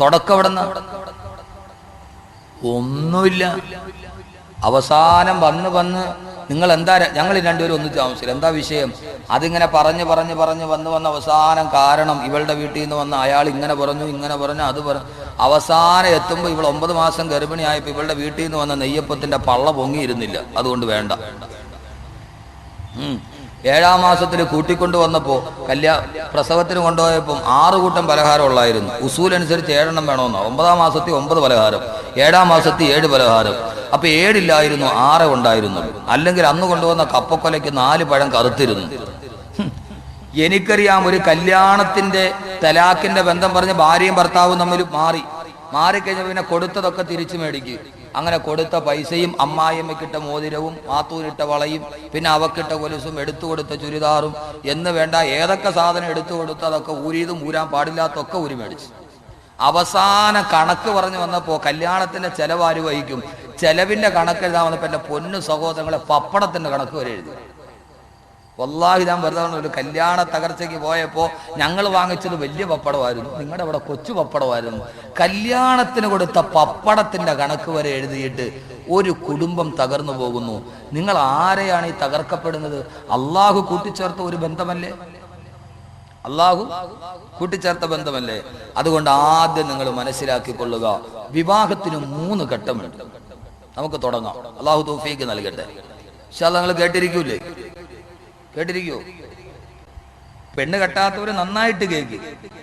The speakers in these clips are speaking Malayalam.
തുടക്കം എവിടെ ഒന്നുമില്ല. അവസാനം വന്ന് വന്ന് നിങ്ങൾ എന്താ ഞങ്ങൾ രണ്ടുപേരും ഒന്നിച്ച് താമസിച്ചില്ല. എന്താ വിഷയം? അതിങ്ങനെ പറഞ്ഞ് പറഞ്ഞ് പറഞ്ഞ് വന്ന് വന്ന് അവസാനം കാരണം ഇവളുടെ വീട്ടിൽ നിന്ന് വന്ന അയാൾ ഇങ്ങനെ പറഞ്ഞു ഇങ്ങനെ പറഞ്ഞു അത് പറഞ്ഞു അവസാനം എത്തുമ്പോൾ ഇവൾ ഒമ്പത് മാസം ഗർഭിണിയായപ്പോൾ ഇവളുടെ വീട്ടിൽ നിന്ന് വന്ന നെയ്യപ്പത്തിന്റെ പള്ള പൊങ്ങിയിരുന്നില്ല. അതുകൊണ്ട് വേണ്ട. ഏഴാം മാസത്തിൽ കൂട്ടിക്കൊണ്ടു വന്നപ്പോൾ കല്യാ പ്രസവത്തിന് കൊണ്ടുപോയപ്പം ആറ് കൂട്ടം പലഹാരം ഉള്ളായിരുന്നു. ഉസൂലനുസരിച്ച് ഏഴെണ്ണം വേണമെന്നോ. ഒമ്പതാം മാസത്തിൽ ഒമ്പത് പലഹാരം ഏഴാം മാസത്തിൽ ഏഴ് പലഹാരം. അപ്പൊ ഏഴില്ലായിരുന്നു ആറ് ഉണ്ടായിരുന്നുള്ളൂ അല്ലെങ്കിൽ അന്ന് കൊണ്ടുവന്ന കപ്പക്കൊലയ്ക്ക് നാല് പഴം കറുത്തിരുന്നു. എനിക്കറിയാം ഒരു കല്യാണത്തിന്റെ തലാക്കിന്റെ ബന്ധം പറഞ്ഞ് ഭാര്യയും ഭർത്താവും തമ്മിൽ മാറി. മാറിക്കഴിഞ്ഞ പിന്നെ കൊടുത്തതൊക്കെ തിരിച്ചു മേടിക്കും. അങ്ങനെ കൊടുത്ത പൈസയും അമ്മായിയമ്മക്കിട്ട മോതിരവും മാത്തൂരിട്ട വളയും പിന്നെ അവക്കിട്ട കൊലുസും എടുത്തു കൊടുത്ത ചുരിദാറും എന്ന് വേണ്ട ഏതൊക്കെ സാധനം എടുത്തു കൊടുത്ത് അതൊക്കെ ഊരിയതും ഊരാൻ പാടില്ലാത്തൊക്കെ ഊരി മേടിച്ചു. അവസാന കണക്ക് പറഞ്ഞു വന്നപ്പോ കല്യാണത്തിന്റെ ചെലവ് ആര് വഹിക്കും? ചെലവിന്റെ കണക്ക് എഴുതാൻ വന്നപ്പോ എന്റെ പൊന്നു സഹോദരങ്ങളെ പപ്പടത്തിന്റെ കണക്ക് വരെ എഴുതി. വല്ലാഹി ഞാൻ വെറുതെ ഒരു കല്യാണ തകർച്ചയ്ക്ക് പോയപ്പോൾ ഞങ്ങൾ വാങ്ങിച്ചത് വലിയ പപ്പടമായിരുന്നു. നിങ്ങളുടെ അവിടെ കൊച്ചു പപ്പടമായിരുന്നു. കല്യാണത്തിന് കൊടുത്ത പപ്പടത്തിന്റെ കണക്ക് വരെ എഴുതിയിട്ട് ഒരു കുടുംബം തകർന്നു പോകുന്നു. നിങ്ങൾ ആരെയാണ് ഈ തകർക്കപ്പെടുന്നത്? അള്ളാഹു കൂട്ടിച്ചേർത്ത ഒരു ബന്ധമല്ലേ? അള്ളാഹു കൂട്ടിച്ചേർത്ത ബന്ധമല്ലേ? അതുകൊണ്ട് ആദ്യം നിങ്ങൾ മനസ്സിലാക്കിക്കൊള്ളുക. വിവാഹത്തിന് മൂന്ന് ഘട്ടമുണ്ട്. നമുക്ക് തുടങ്ങാം. അള്ളാഹു തൗഫീക്ക് നൽകട്ടെ. പക്ഷെ നിങ്ങൾ കേട്ടിരിക്കൂലേ കേട്ടിരിക്കോ പെണ്ണ് കെട്ടാത്തവര് നന്നായിട്ട് കേക്ക്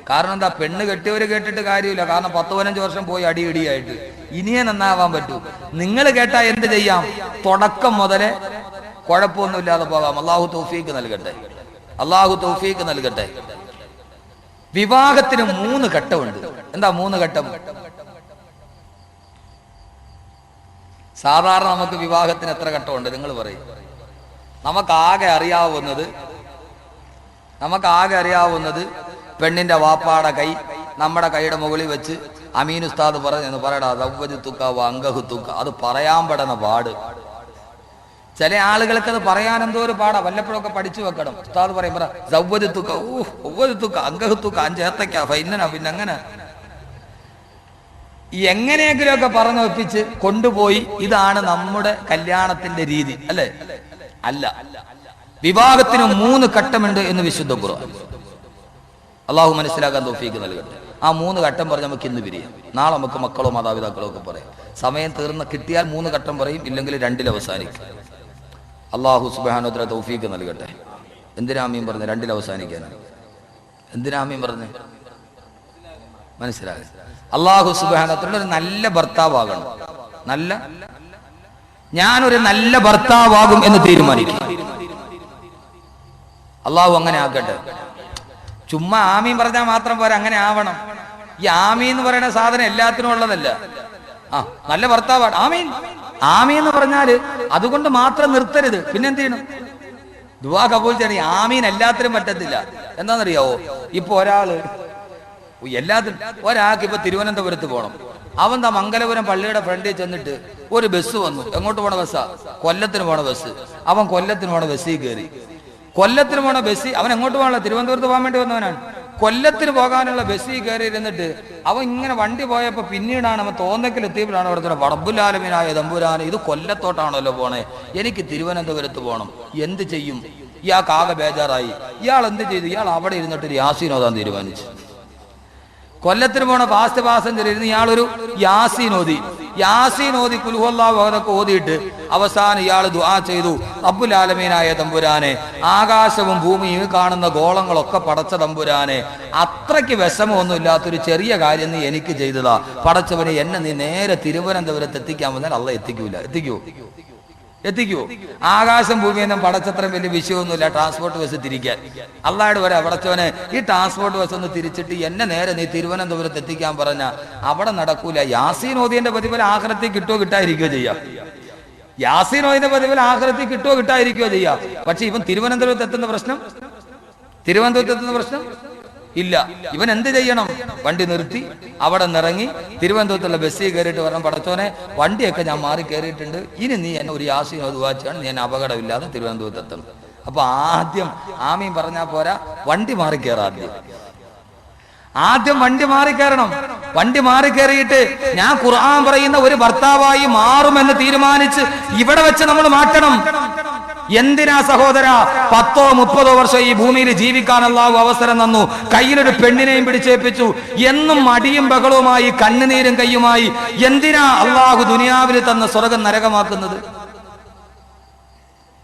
കാരണം എന്താ? പെണ്ണ് കെട്ടിയവര് കേട്ടിട്ട് കാര്യമില്ല. കാരണം പത്ത് പതിനഞ്ച് വർഷം പോയി അടി ഇടിയായിട്ട്. ഇനിയേ നന്നാവാൻ പറ്റൂ. നിങ്ങൾ കേട്ടാ എന്ത് ചെയ്യാം? തുടക്കം മുതലേ കുഴപ്പമൊന്നുമില്ലാതെ പോകാം. അള്ളാഹു തൗഫീക്ക് നൽകട്ടെ. അള്ളാഹു തൗഫീക്ക് നൽകട്ടെ. വിവാഹത്തിന് മൂന്ന് ഘട്ടമുണ്ട്. എന്താ മൂന്ന് ഘട്ടം? സാധാരണ നമുക്ക് വിവാഹത്തിന് എത്ര ഘട്ടമുണ്ട്? നിങ്ങൾ പറയും. നമുക്കാകെ അറിയാവുന്നത് നമുക്കാകെ അറിയാവുന്നത് പെണ്ണിന്റെ വാപ്പാടെ കൈ നമ്മുടെ കൈയുടെ മുകളിൽ വെച്ച് അമീൻ ഉസ്താദ് പറഞ്ഞു പറയടാ ദവ്വജ് അത് പറയാൻ പെടുന്ന പാട്. ചില ആളുകൾക്ക് അത് പറയാൻ എന്തോ ഒരു പാടാ. വല്ലപ്പോഴൊക്കെ പഠിച്ചു വെക്കണം. ഉസ്താദ് പറയും പറ സൗവജ് തുക്ക അഞ്ചേത്തക്ക ഫൈനനാ പിന്നെ അങ്ങനെ. എങ്ങനെയെങ്കിലുമൊക്കെ പറഞ്ഞു ഒപ്പിച്ച് കൊണ്ടുപോയി ഇതാണ് നമ്മുടെ കല്യാണത്തിന്റെ രീതി അല്ലേ? അല്ല. വിവാഹത്തിന് മൂന്ന് ഘട്ടമുണ്ട് എന്ന് വിശുദ്ധ ഖുർആൻ. അള്ളാഹു മനസ്സിലാക്കാൻ തോഫീക്ക് നൽകട്ടെ. ആ മൂന്ന് ഘട്ടം പറഞ്ഞ് നമുക്ക് ഇന്ന് പിരിയാം. നാളെ നമുക്ക് മക്കളോ മാതാപിതാക്കളോ ഒക്കെ പറയാം. സമയം തീർന്ന കിട്ടിയാൽ മൂന്ന് ഘട്ടം പറയും ഇല്ലെങ്കിൽ രണ്ടിൽ അവസാനിക്കും. അള്ളാഹു സുബാനോത്ര തൗഫീക്ക് നൽകട്ടെ. എന്തിനാമീൻ പറഞ്ഞു? രണ്ടിൽ അവസാനിക്കാനാണ് എന്തിനാമീൻ പറഞ്ഞു? മനസ്സിലായി? അള്ളാഹു സുബാനോത്ര ഒരു നല്ല ഭർത്താവാകണം. നല്ല ഞാനൊരു നല്ല ഭർത്താവാകും എന്ന് തീരുമാനിക്കും. അള്ളാഹു അങ്ങനെ ആക്കട്ടെ. ചുമ്മാ ആമീൻ പറഞ്ഞാൽ മാത്രം പോരാ അങ്ങനെ ആവണം. ഈ ആമീൻ എന്ന് പറയുന്ന സാധനം എല്ലാത്തിനും ഉള്ളതല്ല. ആ നല്ല ഭർത്താവാണ്. ആമീൻ. ആമീൻ എന്ന് പറഞ്ഞാൽ അതുകൊണ്ട് മാത്രം നിർത്തരുത്. പിന്നെന്ത് ചെയ്യണം? ദുവാ കബൂൽ ചെയ്യണം. ആമീൻ എല്ലാത്തിനും പറ്റത്തില്ല. എന്താണെന്നറിയാവോ? ഇപ്പൊ ഒരാൾ എല്ലാത്തിനും ഒരാൾക്ക് ഇപ്പൊ തിരുവനന്തപുരത്ത് പോകണം അവൻ ആ മംഗലപുരം പള്ളിയുടെ ഫ്രണ്ടിൽ ചെന്നിട്ട് ഒരു ബസ് വന്നു. എങ്ങോട്ട് പോണ ബസ്സാ കൊല്ലത്തിന് പോണ ബസ് അവൻ കൊല്ലത്തിന് പോണ ബസ്സിൽ കയറി കൊല്ലത്തിന് പോണ ബസ് അവൻ എങ്ങോട്ട് പോകാനുള്ള? തിരുവനന്തപുരത്ത് പോകാൻ വേണ്ടി വന്നവനാണ്. കൊല്ലത്തിന് പോകാനുള്ള ബസ്സിൽ കയറി ഇരുന്നിട്ട് അവൻ ഇങ്ങനെ വണ്ടി പോയപ്പോ പിന്നീടാണ് അവൻ തോന്നക്കിൽ എത്തിയപ്പോഴാണ് അവിടുത്തെ വടബുലാലമിനായ തമ്പുരാന് ഇത് കൊല്ലത്തോട്ടാണല്ലോ പോണേ. എനിക്ക് തിരുവനന്തപുരത്ത് പോകണം എന്ത് ചെയ്യും? ഇയാൾക്ക് ആകെ ബേജാറായി. ഇയാൾ എന്ത് ചെയ്തു? ഇയാൾ അവിടെ ഇരുന്നിട്ട് ഒരു യാസീനോദാൻ തീരുമാനിച്ചു. കൊല്ലത്തിന് പോണ ഫാസ്റ്റ് പാസഞ്ചർ ഇരുന്ന് ഇയാളൊരു യാസീൻ ഓതി. യാസീൻ ഓതി കുൽഹുല്ലാഹു ഓതിയിട്ട് അവസാനം ഇയാൾ ദുആ ചെയ്തു. റബ്ബുൽ ആലമീനായ തമ്പുരാനെ ആകാശവും ഭൂമിയും കാണുന്ന ഗോളങ്ങളൊക്കെ പടച്ച തമ്പുരാനെ അത്രയ്ക്ക് വിഷമമൊന്നും ഇല്ലാത്തൊരു ചെറിയ കാര്യം നീ എനിക്ക് ചെയ്തതാ. പടച്ചവനെ എന്നെ നീ നേരെ തിരുവനന്തപുരത്ത് എത്തിക്കാൻ വന്നാൽ അല്ല എത്തിക്കൂല. എത്തിക്കൂ? എത്തിക്കുവോ? ആകാശം ഭൂമിയൊന്നും പടച്ചത്രയും വലിയ വിഷയമൊന്നുമില്ല. ട്രാൻസ്പോർട്ട് ബസ് തിരിക്കാൻ. അള്ളാട് വരെ അവിടച്ചവനെ ഈ ട്രാൻസ്പോർട്ട് ബസ് ഒന്ന് തിരിച്ചിട്ട് എന്നെ നേരെ നീ തിരുവനന്തപുരത്ത് എത്തിക്കാൻ പറഞ്ഞ അവിടെ നടക്കൂല. യാസീൻ ഓദിയന്റെ പ്രതിഫലം ആഹ്ലത്തിൽ കിട്ടുമോ കിട്ടാതിരിക്കുകയോ ചെയ്യാം. യാസീൻ ഓദിന്റെ പ്രതിഫലം ആഹ്ലത്തിൽ കിട്ടുമോ കിട്ടാതിരിക്കുകയോ ചെയ്യാം. പക്ഷെ ഇവൻ തിരുവനന്തപുരത്ത് എത്തുന്ന പ്രശ്നം? തിരുവനന്തപുരത്ത് എത്തുന്ന പ്രശ്നം? ഇല്ല. ഇവൻ എന്ത് ചെയ്യണം? വണ്ടി നിർത്തി. അവിടെ നിറങ്ങി തിരുവനന്തപുരത്തുള്ള ബസ്സിൽ കയറിയിട്ട് പറഞ്ഞു പടച്ചോനെ വണ്ടിയൊക്കെ ഞാൻ മാറി കയറിയിട്ടുണ്ട്. ഇനി നീ എന്നെ ഒരു യാസീൻ ഒതുവാച്ചാണ് നീ ഞാൻ അപകടമില്ലാതെ തിരുവനന്തപുരത്ത് എത്തണം. അപ്പൊ ആദ്യം ആമീൻ പറഞ്ഞാൽ പോരാ വണ്ടി മാറി കയറാം ആദ്യം. ആദ്യം വണ്ടി മാറി കയറണം. വണ്ടി മാറി കയറിയിട്ട് ഞാൻ ഖുർആൻ പറയുന്ന ഒരു ഭർത്താവായി മാറുമെന്ന് തീരുമാനിച്ച് ഇവിടെ വെച്ച് നമ്മൾ മാറ്റണം. എന്തിനാ സഹോദര? പത്തോ മുപ്പതോ വർഷം ഈ ഭൂമിയിൽ ജീവിക്കാൻ അള്ളാഹു അവസരം തന്നു. കയ്യിലൊരു പെണ്ണിനെയും പിടിച്ചേപ്പിച്ചു. എന്നും മടിയും ബഹളവുമായി കണ്ണുനീരും കയ്യുമായി എന്തിനാ അള്ളാഹു ദുനിയാവിൽ തന്ന സ്വർഗം നരകമാക്കുന്നത്?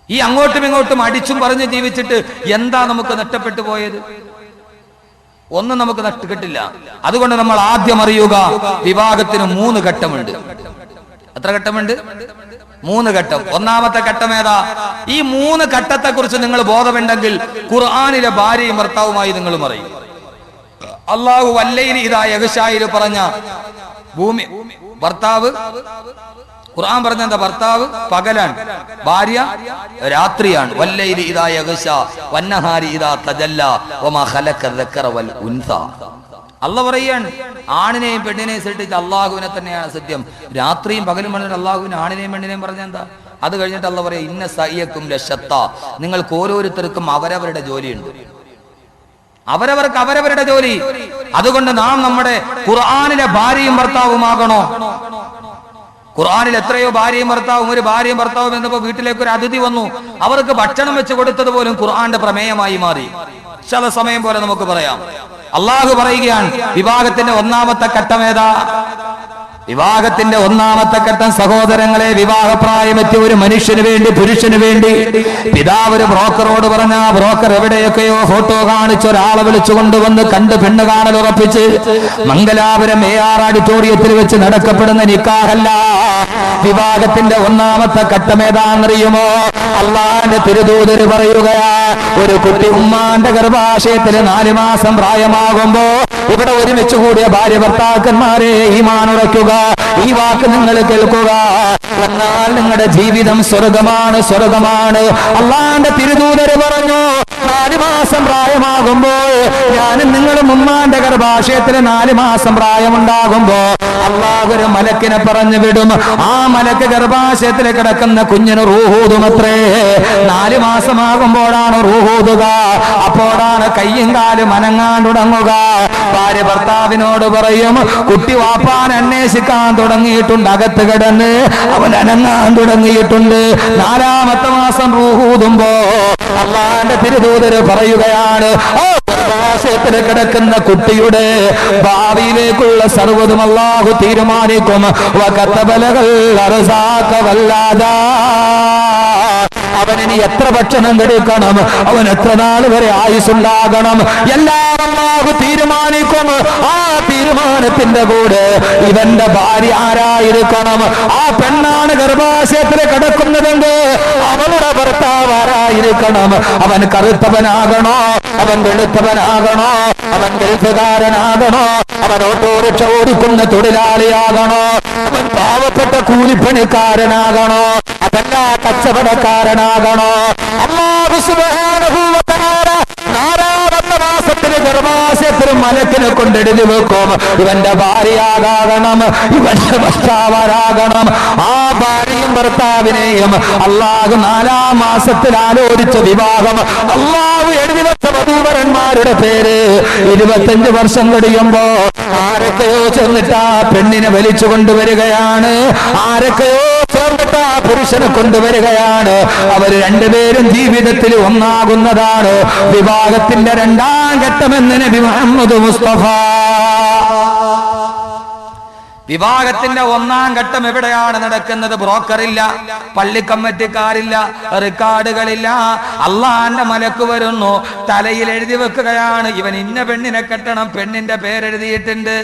ഈ അങ്ങോട്ടും ഇങ്ങോട്ടും അടിച്ചും പറഞ്ഞ് ജീവിച്ചിട്ട് എന്താ നമുക്ക് നഷ്ടപ്പെട്ടു പോയത്? ഒന്നും നമുക്ക് നഷ്ടപ്പെട്ടില്ല അതുകൊണ്ട് നമ്മൾ ആദ്യം അറിയുക വിവാഹത്തിന് മൂന്ന് ഘട്ടമുണ്ട്. എത്ര ഘട്ടമുണ്ട്? മൂന്ന് ഘട്ടം. ഒന്നാമത്തെ ഘട്ടം ഏതാ? ഈ മൂന്ന് ഘട്ടത്തെ കുറിച്ച് നിങ്ങൾ ബോധമുണ്ടെങ്കിൽ ഖുർആാനിലെ ഭാര്യയും ഭർത്താവുമായി നിങ്ങൾ പറയും. അള്ളാഹു വല്ലയിൽ ഇതാ യഗശായിൽ പറഞ്ഞ ഭൂമി ഭർത്താവ് ഖുർആൻ പറഞ്ഞ എന്താ? ഭർത്താവ് പകലാണ്. ഭാര്യ രാത്രിയാണ്. വല്ലയിൽ ഇതാ യഹുഷ വന്നഹാരി ഇതാ തജല്ല ഖലഖ ദക്കറ വൽ ഉൻസ. അല്ല പറയാണ് ആണിനെയും പെണ്ണിനെയും സൃഷ്ടിച്ച അള്ളാഹുവിനെ തന്നെയാണ് സത്യം. രാത്രിയും പകലും പറഞ്ഞിട്ട് അള്ളാഹുവിന് ആണിനെയും പെണ്ണിനെയും പറഞ്ഞ എന്താ? അത് കഴിഞ്ഞിട്ട് അല്ല പറയാ ഇന്ന സയ്യക്കും ലക്ഷത്ത നിങ്ങൾക്ക് ഓരോരുത്തർക്കും അവരവരുടെ ജോലിയുണ്ട്. അവരവർക്ക് അവരവരുടെ ജോലി. അതുകൊണ്ട് നാം നമ്മുടെ ഖുർആാനിലെ ഭാര്യയും ഭർത്താവുമാകണോ? ഖുർആാനിൽ എത്രയോ ഭാര്യയും ഭർത്താവും ഒരു ഭാര്യയും ഭർത്താവും എന്നപ്പോ വീട്ടിലേക്ക് ഒരു അതിഥി വന്നു. അവർക്ക് ഭക്ഷണം വെച്ച് കൊടുത്തത് പോലും ഖുർആാന്റെ പ്രമേയമായി മാറി. ചില സമയം പോലെ നമുക്ക് പറയാം. അള്ളാഹു പറയുകയാണ് വിവാഹത്തിന്റെ ഒന്നാമത്തെ ഘട്ടമേതാ വിവാഹത്തിന്റെ ഒന്നാമത്തെ ഘട്ടം സഹോദരങ്ങളെ വിവാഹപ്രായമെത്തിയ ഒരു മനുഷ്യന് വേണ്ടി പുരുഷന് വേണ്ടി. പിതാവ് ഒരു ബ്രോക്കറോട് പറഞ്ഞ ബ്രോക്കർ എവിടെയൊക്കെയോ ഫോട്ടോ കാണിച്ച് ഒരാളെ വിളിച്ചു കൊണ്ടുവന്ന് കണ്ട് പെണ്ണ് കാണൽ ഉറപ്പിച്ച് മംഗലാപുരം എ ആർ ഓഡിറ്റോറിയത്തിൽ വെച്ച് നടക്കപ്പെടുന്ന നിക്കാഹല്ല. വിവാഹത്തിന്റെ ഒന്നാമത്തെ ഘട്ടം അള്ളാന്റെ തിരുദൂതര് പറയുകയാ ഒരു കുട്ടി ഉമ്മാന്റെ ഗർഭാശയത്തിൽ നാല് മാസം പ്രായമാകുമ്പോ ഇവിടെ ഒരുമിച്ച് കൂടിയ ഭാര്യ ഭർത്താക്കന്മാരെ ഈ ഉറയ്ക്കുക ഈ വാക്ക് നിങ്ങൾ കേൾക്കുക. എന്നാൽ നിങ്ങളുടെ ജീവിതം സ്വർഗമാണ് സ്വർഗമാണ്. അള്ളാന്റെ തിരുദൂതര് പറഞ്ഞു നാല് മാസം പ്രായമാകുമ്പോൾ ഞാനും നിങ്ങളും ഉമ്മാന്റെ ഗർഭാശയത്തിന് നാല് മാസം പ്രായമുണ്ടാകുമ്പോ അള്ളാഹു ഒരു മലക്കിനെ പറഞ്ഞു വിടും. ആ മലക്ക് ഗർഭാശയത്തിൽ കിടക്കുന്ന കുഞ്ഞിന് റൂഹൂതുമത്രേ നാല് മാസമാകുമ്പോഴാണ് റൂഹൂതുക അപ്പോഴാണ് കയ്യും കാലും അനങ്ങാൻ തുടങ്ങുക. ഭാര്യ ഭർത്താവിനോട് പറയും കുട്ടി വാപ്പാൻ അന്വേഷിക്കാൻ തുടങ്ങിയിട്ടുണ്ട് അകത്ത് കിടന്ന് അവൻ അനങ്ങാൻ തുടങ്ങിയിട്ടുണ്ട്. നാലാമത്തെ മാസം റൂഹൂതുമ്പോ അള്ളാന്റെ തിരുദൂതര് പറയുകയാണ് "ഓ, ഗർഭാശയത്തിൽ കിടക്കുന്ന കുട്ടിയുടെ ഭാവിയിലേക്കുള്ള സർവതും അള്ളാഹു തീരുമാനിക്കും. വകത്തബലകൾ അറസാക്കവല്ലാതാ അവനിനി എത്ര ഭക്ഷണം കെടുക്കണം? അവൻ എത്ര നാൾ വരെ ആയുസുണ്ടാകണം എല്ലാം അള്ളാഹു തീരുമാനിക്കും. ആ തീരുമാനത്തിന്റെ കൂടെ ഇവന്റെ ഭാര്യ ആരായിരിക്കണം? ആ പെണ്ണാണ് ഗർഭാശയത്തിൽ കിടക്കുന്നതെങ്കിൽ അവളുടെ ഭർത്താവ് ആരായിരിക്കണം? അവൻ കറുത്തവനാകണോ? അവൻ വെളുത്തവനാകണോ? അവൻ ഗൾഫുകാരനാകണോ? അവൻ ഓട്ടോറിക്ഷ ഓടിക്കുന്ന തൊഴിലാളിയാകണോ? അവൻ പാവപ്പെട്ട കൂലിപ്പണിക്കാരനാകണോ? അതല്ല കച്ചവടക്കാരനാകണോ അള്ളാഹു ഗർഭാശയത്തിന് മലക്കിനെ കൊണ്ടെഴുതി വെക്കും. ഇവന്റെ ഭാര്യയാകാകണം ഇവന്റെ ഭർത്താവരാകണം ആ ഭാര്യയും ഭർത്താവിനെയും അള്ളാഹു നാലാം മാസത്തിൽ ആലോചിച്ച വിവാഹം അള്ളാഹു എഴുതി വെച്ച പേര് ഇരുപത്തഞ്ച് വർഷം കഴിയുമ്പോ ആരൊക്കെയോ ചെന്നിട്ട് ആ പെണ്ണിനെ വലിച്ചു കൊണ്ടുവരികയാണ്. ആരൊക്കെയോ ചേർന്നിട്ട് ആ പുരുഷനെ കൊണ്ടുവരികയാണ്. അവർ രണ്ടുപേരും ജീവിതത്തിൽ ഒന്നാകുന്നതാണ്. വിവാഹത്തിന്റെ രണ്ടാം ഘട്ടമെന്ന് നബി മുഹമ്മദ് മുസ്തഫ വിവാഹത്തിന്റെ ഒന്നാം ഘട്ടം എവിടെയാണ് നടക്കുന്നത്? ബ്രോക്കറില്ല പള്ളി കമ്മിറ്റിക്കാരില്ല റെക്കോർഡുകളില്ല. അള്ളാന്റെ മലക്ക് വരുന്നു തലയിൽ എഴുതി വെക്കുകയാണ്. ഇവൻ ഇന്ന പെണ്ണിനെ കെട്ടണം പെണ്ണിന്റെ പേരെഴുതിയിട്ടുണ്ട്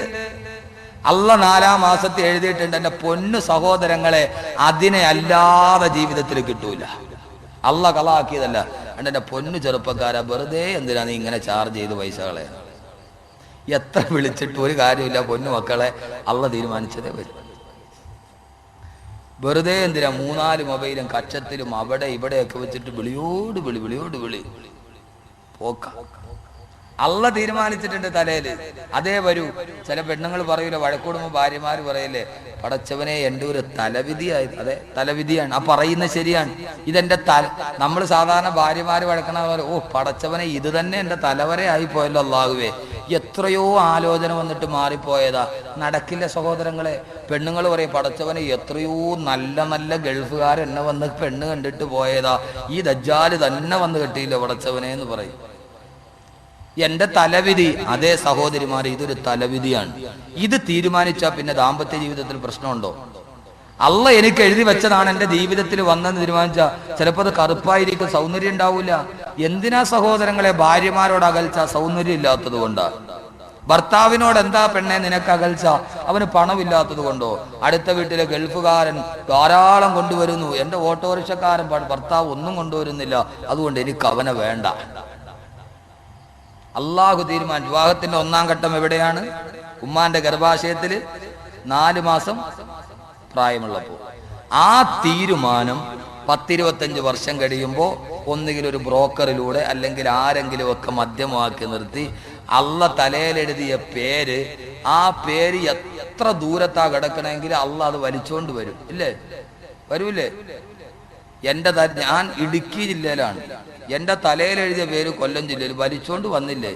അല്ല നാലാം മാസത്തിൽ എഴുതിയിട്ടുണ്ട് എന്റെ പൊന്നു സഹോദരങ്ങളെ അതിനെ അല്ലാതെ ജീവിതത്തിൽ കിട്ടൂല. അല്ല കളാക്കിയതല്ല. എന്റെ പൊന്നു ചെറുപ്പക്കാരാ വെറുതെ എന്തിനാ നീ ഇങ്ങനെ ചാർജ് ചെയ്ത് പൈസകളെ? എത്ര വിളിച്ചിട്ട് ഒരു കാര്യമില്ല പൊന്നു മക്കളെ. അല്ല തീരുമാനിച്ചതേ വരും. വെറുതെ എന്തിനാ മൂന്നാൽ മൊബൈലും കച്ചത്തിലും അവിടെ ഇവിടെയൊക്കെ വെച്ചിട്ട് വിളിയോട് വിളി വിളിയോട് വിളി. പോക്ക. അല്ല തീരുമാനിച്ചിട്ടുണ്ട് തലയിൽ. അതേ വരൂ. ചില പെണ്ണുങ്ങൾ പറയൂല വഴക്കൂടുമ്പോ ഭാര്യമാർ പറയില്ലേ പടച്ചവനെ എന്റെ ഒരു തലവിധിയായി അതെ തലവിധിയാണ്. ആ പറയുന്നത് ശരിയാണ്. ഇതെന്റെ തല നമ്മൾ സാധാരണ ഭാര്യമാര് വഴക്കണ ഓ പടച്ചവനെ ഇത് തന്നെ എന്റെ തലവരെ ആയി പോയല്ലോ അള്ളാഹുവേ. എത്രയോ ആലോചന വന്നിട്ട് മാറിപ്പോയതാ. നടക്കില്ല സഹോദരങ്ങളെ. പെണ്ണുങ്ങൾ പറയും പടച്ചവനെ എത്രയോ നല്ല നല്ല ഗൾഫുകാർ എന്നെ വന്ന് പെണ്ണ് കണ്ടിട്ട് പോയതാ. ഈ ദജ്ജാൽ തന്നെ വന്ന് കിട്ടിയില്ല പടച്ചവനെ എന്ന് പറയും. എന്റെ തലവിധി അതേ സഹോദരിമാരെ ഇതൊരു തലവിധിയാണ്. ഇത് തീരുമാനിച്ചാൽ പിന്നെ ദാമ്പത്യ ജീവിതത്തിൽ പ്രശ്നമുണ്ടോ? അല്ല എനിക്ക് എഴുതി വെച്ചതാണ് എന്റെ ജീവിതത്തിൽ വന്നെന്ന് തീരുമാനിച്ച. ചിലപ്പോൾ അത് കറുപ്പായിരിക്കും സൗന്ദര്യം ഉണ്ടാവില്ല എന്തിനാ സഹോദരങ്ങളെ ഭാര്യമാരോട് അകൽച്ച? സൗന്ദര്യം ഇല്ലാത്തത് കൊണ്ടാ. ഭർത്താവിനോട് എന്താ പെണ്ണെ നിനക്ക് അകൽച്ച? അവന് പണമില്ലാത്തത് കൊണ്ടോ? അടുത്ത വീട്ടിലെ ഗൾഫുകാരൻ ധാരാളം കൊണ്ടുവരുന്നു. എന്റെ ഓട്ടോറിക്ഷക്കാരൻ ഭർത്താവ് ഒന്നും കൊണ്ടുവരുന്നില്ല. അതുകൊണ്ട് എനിക്ക് അവനെ വേണ്ട. അള്ളാഹു തീരുമാനം വിവാഹത്തിന്റെ ഒന്നാം ഘട്ടം എവിടെയാണ്? ഉമ്മാന്റെ ഗർഭാശയത്തിൽ നാല് മാസം പ്രായമുള്ളപ്പോൾ. ആ തീരുമാനം പത്തിരുപത്തഞ്ച് വർഷം കഴിയുമ്പോൾ ഒന്നുകിൽ ഒരു ബ്രോക്കറിലൂടെ അല്ലെങ്കിൽ ആരെങ്കിലും ഒക്കെ മധ്യമാക്കി നിർത്തി അള്ള തലയിലെഴുതിയ പേര് ആ പേര് എത്ര ദൂരത്താ കിടക്കണമെങ്കിൽ അള്ള അത് വലിച്ചോണ്ട് വരും. ഇല്ലേ? വരൂലേ? എന്റെ ഞാൻ ഇടുക്കി ജില്ലയിലാണ്. എന്റെ തലയിൽ എഴുതിയ പേര് കൊല്ലം ജില്ലയിൽ. വലിച്ചോണ്ട് വന്നില്ലേ?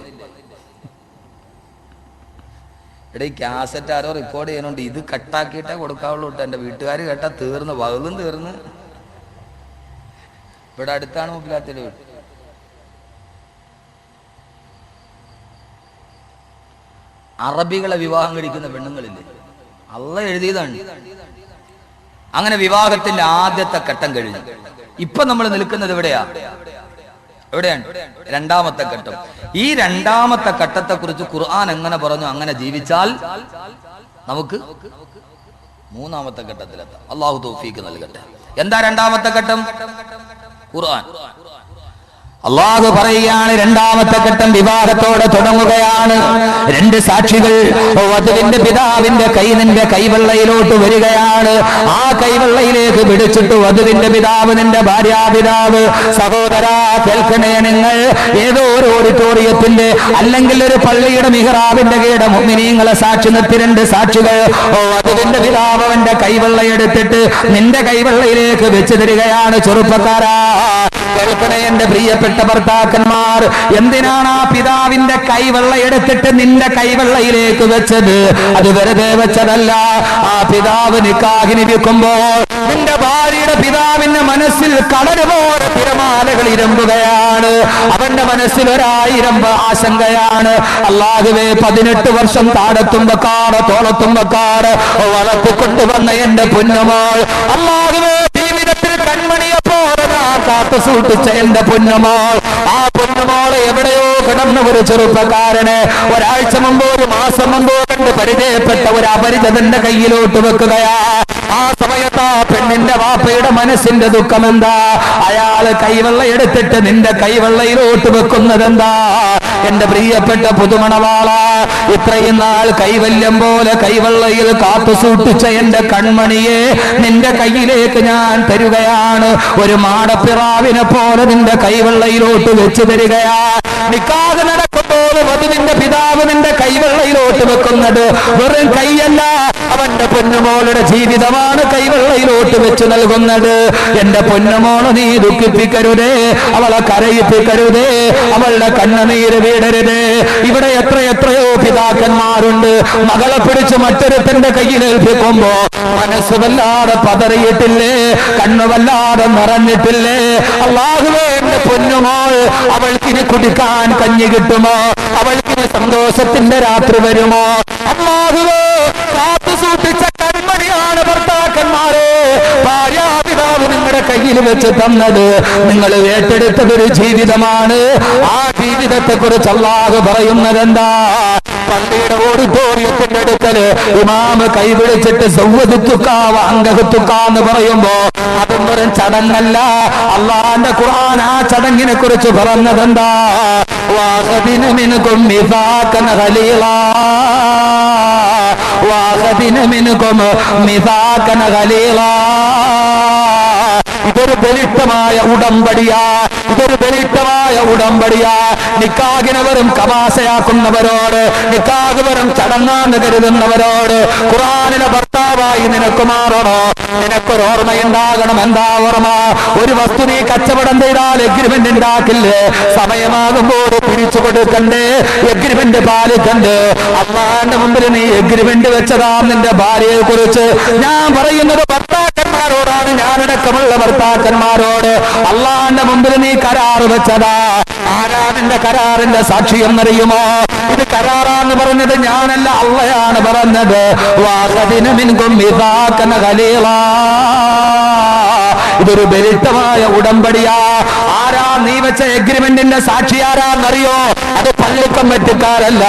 എടാ കാസറ്റ് ആരോ റെക്കോർഡ് ചെയ്യുന്നുണ്ട്. ഇത് കട്ടാക്കിയിട്ടേ കൊടുക്കാവുള്ളൂ എന്റെ വീട്ടുകാർ കേട്ടാ തീർന്ന് വകുതും തീർന്ന്. ഇവിടെ അടുത്താണ് മുപ്പിലാത്തിന്റെ വീട്. അറബികളെ വിവാഹം കഴിക്കുന്ന പെണ്ണുങ്ങളില്ലേ? അള്ള എഴുതിയതാണ്. അങ്ങനെ വിവാഹത്തിന്റെ ആദ്യത്തെ ഘട്ടം കഴിഞ്ഞു. ഇപ്പൊ നമ്മൾ നിൽക്കുന്നത് എവിടെയാ? എവിടെയാണ്? രണ്ടാമത്തെ ഘട്ടം. ഈ രണ്ടാമത്തെ ഘട്ടത്തെ കുറിച്ച് ഖുർആൻ എങ്ങനെ പറഞ്ഞു അങ്ങനെ ജീവിച്ചാൽ നമുക്ക് മൂന്നാമത്തെ ഘട്ടത്തിലെത്താം. അള്ളാഹു തൗഫീക്ക് നൽകട്ടെ. എന്താ രണ്ടാമത്തെ ഘട്ടം? ഖുർആൻ. അള്ളാഹു പറയുകയാണ് രണ്ടാമത്തെ ഘട്ടം വിവാഹത്തോടെ തുടങ്ങുകയാണ്. രണ്ട് സാക്ഷികൾ വധുവിന്റെ പിതാവിന്റെ കൈ നിന്റെ കൈവെള്ളയിലോട്ട് വരികയാണ്. ആ കൈവെള്ളയിലേക്ക് പിടിച്ചിട്ട് വധുവിന്റെ പിതാവ് നിന്റെ ഭാര്യാപിതാവ്. സഹോദര കേൾക്കണേ നിങ്ങൾ. ഏതോ ഒരു ഓഡിറ്റോറിയത്തിന്റെ അല്ലെങ്കിൽ ഒരു പള്ളിയുടെ മിഹറാബിന്റെ കീഴ മുമ്മിനീങ്ങളെ സാക്ഷി നിർത്തി രണ്ട് സാക്ഷികൾ. വധുവിന്റെ പിതാവ് അവന്റെ കൈവെള്ളയെടുത്തിട്ട് നിന്റെ കൈവെള്ളയിലേക്ക് വെച്ചു തരികയാണ്. ചെറുപ്പക്കാരാ കേൾക്കണേ എന്റെ പ്രിയപ്പെട്ട ഭർത്താക്കന്മാർ. എന്തിനാണ് ആ പിതാവിന്റെ കൈവെള്ള എടുത്തിട്ട് നിന്റെ കൈവെള്ളയിലേക്ക് വെച്ചത്? അത് വെറുതെ വെച്ചതല്ല. ആ പിതാവ് നിക്കാഹിനി വെക്കുമ്പോൾ നിന്റെ ഭാര്യയുടെ പിതാവിന്റെ മനസ്സിൽ കടൽ പോലെ തിരമാലകൾ ഇരമ്പുകയാണ്. അവന്റെ മനസ്സിൽ ഒരായിരം ആശങ്കയാണ്. അള്ളാഹുവേ പതിനെട്ട് വർഷം താടത്തുമ്പക്കാട് തോളത്തുമ്പക്കാട് വളർത്തിക്കൊണ്ടുവന്ന എന്റെ പൊന്നുമോൾ. പോലെ ഞാൻ സൂട്ടിച്ച എന്റെ പൊന്നമോൾ. ആ പൊന്നമോളെ എവിടെയോ കിടന്ന ഒരു ചെറുപ്പക്കാരന് ഒരാഴ്ച മുമ്പോ ഒരു മാസം മുമ്പോ കണ്ട് പരിചയപ്പെട്ട ഒരു അപരിചിതന്റെ കയ്യിലോട്ട് വെക്കുകയാ. ആ സമയത്ത് ആ പെണ്ണിന്റെ വാപ്പയുടെ മനസ്സിന്റെ ദുഃഖം എന്താ അയാൾ കൈവെള്ള എടുത്തിട്ട് നിന്റെ കൈവെള്ളയിലോട്ട് വെക്കുന്നത് എന്താ എന്റെ പ്രിയപ്പെട്ട പുതുമണവാള ഇത്രയും നാൾ കൈവല്യം പോലെ കൈവെള്ളയിൽ കാത്തു സൂക്ഷിച്ച എന്റെ കൺമണിയെ നിന്റെ കയ്യിലേക്ക് ഞാൻ തരുകയാണ്. ഒരു മാടപ്പിറാവിനെ പോലെ നിന്റെ കൈവെള്ളയിലോട്ട് വെച്ചു തരികയാ. നടക്കുമ്പോൾ വധുവിന്റെ പിതാവ് നിന്റെ കൈവെള്ളയിലോട്ട് വെക്കുന്നത് വെറും കൈയല്ല അവന്റെ പൊന്നുമോളുടെ ജീവിതമാണ് കൈവെള്ളയിലോട്ട് വെച്ചു നൽകുന്നത്. എന്റെ പൊന്നുമോൾ നീ ദുഃഖിപ്പിക്കരുതേ അവളെ കരയിപ്പിക്കരുതേ അവളുടെ കണ്ണുനീര് വീടരുതേ. ഇവിടെ എത്ര എത്രയോ പിതാക്കന്മാരുണ്ട്. മകളെ പിടിച്ച് മറ്റൊരുത്തന്റെ കയ്യിൽ ഏൽപ്പിക്കുമ്പോ മനസ്സ് വല്ലാതെ പതറിയിട്ടില്ലേ കണ്ണു വല്ലാതെ നിറഞ്ഞിട്ടില്ലേ? അള്ളാഹുവേ എന്റെ പൊന്നുമോൾ അവൾക്കിനി കുടിക്കാൻ കഞ്ഞി കിട്ടുമോ? അവൾക്കിനി സന്തോഷത്തിന്റെ രാത്രി വരുമോ? അള്ളാഹുവേ കാത്തു സൂക്ഷിച്ച കൺമണിയാണ് ഭർത്താക്കന്മാരെ. ഭാര്യാപിതാവ് നിങ്ങളുടെ കയ്യിൽ വെച്ച് തന്നത് നിങ്ങൾ ഏറ്റെടുത്തതൊരു ജീവിതമാണ്. ആ ജീവിതത്തെ കുറിച്ച് അള്ളാഹു പറയുന്നത് എന്താ പള്ളിയുടെ ഓഡിറ്റോറിയത്തിന്റെ അടുക്കൽ ഇമാമ് കൈപിടിച്ചിട്ട് സൗവതുക്കാവ് അംഗഹത്തുക്കാന്ന് പറയുമ്പോ അതും വെറും ചടങ്ങല്ല. അള്ളാന്റെ ഖുർആൻ ആ ചടങ്ങിനെ കുറിച്ച് പറഞ്ഞതെന്താ? വാഹദിന منكم ميثاقا غليظا വാഹദിന منكم ميثاقا غليظا ഇതൊരു ബലിഷ്ടമായ ഉടമ്പടിയാ ഇതൊരു വെളിപ്പമായ ഉടമ്പടിയാ. നിക്കാകിനെ വെറും കമാശയാക്കുന്നവരോട് നിക്കാഗ് ചടങ്ങാന്ന് കരുതുന്നവരോട് ഖുറാനിലെ ഭർത്താവായി നിനക്ക് മാറണോ? നിനക്കൊരു ഓർമ്മയുണ്ടാകണം എന്താ ഓർമ്മ? ഒരു വസ്തു നീ കച്ചവടം ചെയ്താൽ എഗ്രിമെന്റ് ഉണ്ടാക്കില്ലേ? സമയമാകുമ്പോൾ പിരിച്ചു കൊടുക്കണ്ടേ? എഗ്രിമെന്റ് പാലിക്കണ്ടേ? അള്ളാന്റെ മുമ്പിൽ നീ എഗ്രിമെന്റ് വെച്ചതാ നിന്റെ ഭാര്യയെ കുറിച്ച് ഞാൻ പറയുന്നത് ഭർത്താക്കന്മാരോടാണ് ഞാനടക്കമുള്ള ഭർത്താക്കന്മാരോട് അള്ളാന്റെ മുമ്പിൽ നീ കരാറ് വെച്ചതാ. ആരാതിന്റെ കരാറിന്റെ സാക്ഷി എന്നറിയുമോ ഇത് കരാറാന്ന് പറഞ്ഞത് ഞാനല്ല അള്ളയാണ് പറഞ്ഞത്. വാസദിനും മിൻകും ഇതാക്കന കലീളാ ഇതൊരു ബലിത്തമായ ഉടമ്പടിയാ. ആരാ നീ വെച്ച എഗ്രിമെന്റിന്റെ സാക്ഷി ആരാന്നറിയോ? അത് പള്ളിക്കമ്പറ്റുകാരല്ല